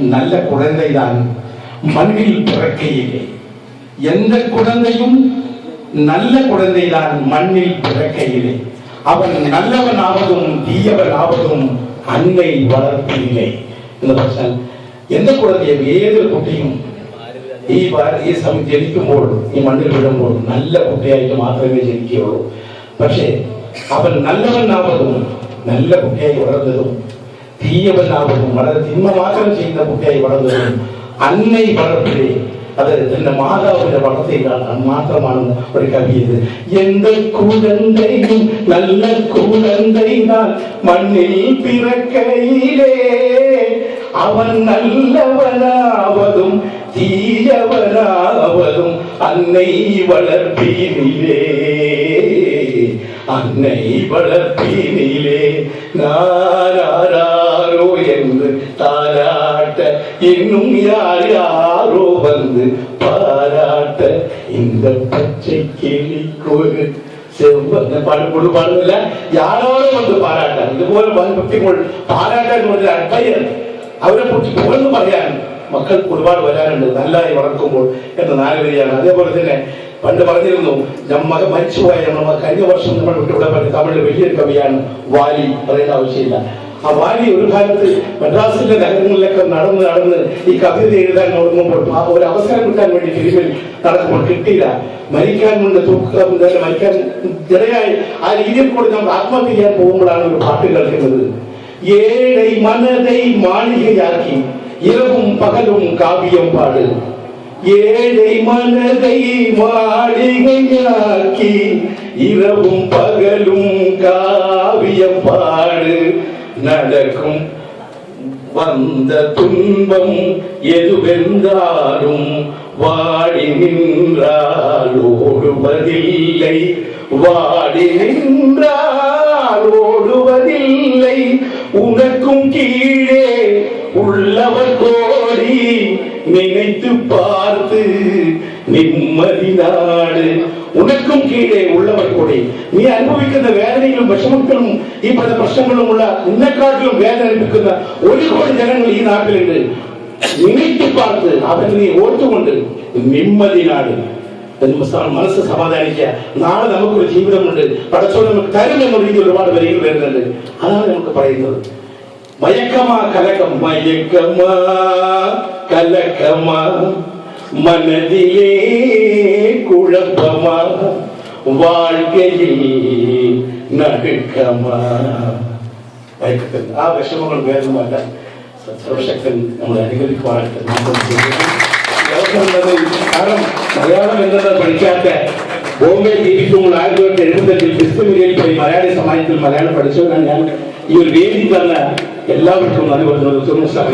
நல்ல குழந்தைதான். மண்ணில் பிறக்கையிலே. எந்த குழந்தையும் நல்ல குழந்தைதான் மண்ணில் பிறக்கையிலே. அவன் நல்லவன் ஆவதும் தீயவன் ஆவதும் அன்னை வளர்ப்பில்லை. இந்த பர்சன் எந்த குழந்தையும் ஏது குட்டியும் ഈ ഈ ജനിക്കുമ്പോൾ ഈ മണ്ണിൽ വീഴുമ്പോൾ നല്ല കുട്ടിയായിട്ട് മാത്രമേ ജനിക്കുകയുള്ളൂ പക്ഷേ അവൻ നല്ലവനാവതും നല്ല കുട്ടിയായി വളർന്നതും தீயவனாகவும் மன தின்ம மாத்திரம் செய்த குட்டியை வளர்ந்ததும் அன்னை வளர்ப்பிலே அது இந்த மாதாவுடைய வளத்தை மாத்திரமான ஒரு கவி இது. எந்த கூடந்தையும் நல்ல கூடந்தை தான். மண்ணில் பிறக்கையிலே அவன் நல்லவனாவதும் தீயவனாவதும் அன்னை வளர்ப்பினிலே. அன்னை வளர்ப்பினிலே நாராரோ என்று தாராட்ட இன்னும் யார் யாரோ வந்து பாராட்ட இந்த பச்சை கிளிக்கொரு செவ்வ പാടുമ്പോൾ പാടുന്നില്ല യാരോടും വന്ന് പാരാട്ടാൻ ഇതുപോലെ വ്യക്തികൾ പാരാട്ടാൻ വന്ന പയ്യൻ അവരെ കുറിച്ച് പുകഴ്ന്നു പറയാൻ മക്കൾക്ക് ഒരുപാട് വരാനുണ്ട് നല്ലതായി വളർത്തുമ്പോൾ എന്ന നാല് വരിയാണ് അതേപോലെ തന്നെ പണ്ട് പറഞ്ഞിരുന്നു നമ്മ മരിച്ചുപോയ നമ്മൾ കഴിഞ്ഞ വർഷം നമ്മൾ ഇവിടെ പറഞ്ഞ തമിഴ് വലിയൊരു കവിയാണ് വാലി പറയേണ്ട ആവശ്യമില്ല. ആ വാലി ഒരു കാലത്ത് മദ്രാസിന്റെ നഗരങ്ങളിലൊക്കെ നടന്ന് നടന്ന് ഈ കവിത എഴുതാൻ തുടങ്ങുമ്പോൾ ആ ഒരു അവസരം കിട്ടാൻ വേണ്ടി ഫിലിമിൽ നടക്കുമ്പോൾ കിട്ടിയില്ല. മരിക്കാൻ മുന്നേ തൂക്കം മരിക്കാൻ ജനയായി ആ രീതിയിൽ കൂടി നമ്മൾ ആത്മഹത്യ ചെയ്യാൻ പോകുമ്പോഴാണ് ഒരു പാട്ട് കേൾക്കുന്നത്. ഏഴൈ മനതൈ മാളികയാക്കി ഇരവും പകലും കാവ്യം പാട്. ஏழை மனதை மாளிகையாக்கி இரவும் பகலும் காவியம் பாடு. நடக்கும் வந்த துன்பம் எதுவென்றாலும் வாடி நின்றால் ஓடுவதில்லை வாடி நின்றால் ஓடுவதில்லை உனக்கும் கீழே உள்ளவர் கோ நினைத்து பார்த்து நிம்மதி நாடு ഉനക്കും കീഴേ ഉള്ളവർ കൂടി നീ അനുഭവിക്കുന്ന വേദനയിലും വിഷമത്തിലും ഈ പല പ്രശ്നങ്ങളുമുള്ള നിന്നെക്കാട്ടിലും വേദന അനുഭവിക്കുന്ന ഒരു കോടി ജനങ്ങൾ ഈ നാട്ടിലുണ്ട് നിനക്ക് പാർത്ത് അവൻ നീ ഓർത്തുകൊണ്ട് നിമ്മതി നാട് മനസ്സ് സമാധാനിക്കുക നാളെ നമുക്കൊരു ജീവിതമുണ്ട് പടച്ചോ നമുക്ക് തരും എന്ന രീതിയിൽ ഒരുപാട് വരികൾ വരുന്നുണ്ട് അതാണ് നമുക്ക് പറയുന്നത് മയക്കമാ കലക്കം മയക്കമാ കലക്കമാ മനതിലേ കുഴപ്പമാ വാഴ്കയിൽ നടുക്കമാ. മയക്കത്തിൽ ആ വിഷമങ്ങൾ വേദമല്ല സർവശക്തൻ നമ്മൾ അനുകരിക്കുവാനായിട്ട് കാരണം മലയാളം എന്നത് പഠിക്കാത്ത ബോംബെ ജീവിക്കുമ്പോൾ ആയിരത്തി തൊള്ളായിരത്തി എഴുപത്തെട്ടിൽ ക്രിസ്തു മലയാളി സമാജത്തിൽ മലയാളം പഠിച്ചവരാണ് ഞാൻ. ಇವ್ರಿಗೆ ಏನಿಲ್ಲ ಎಲ್ಲವೂ ನನಗೆ ಒಂದು ಸುಮ್ಮನೆ ಸಾಕು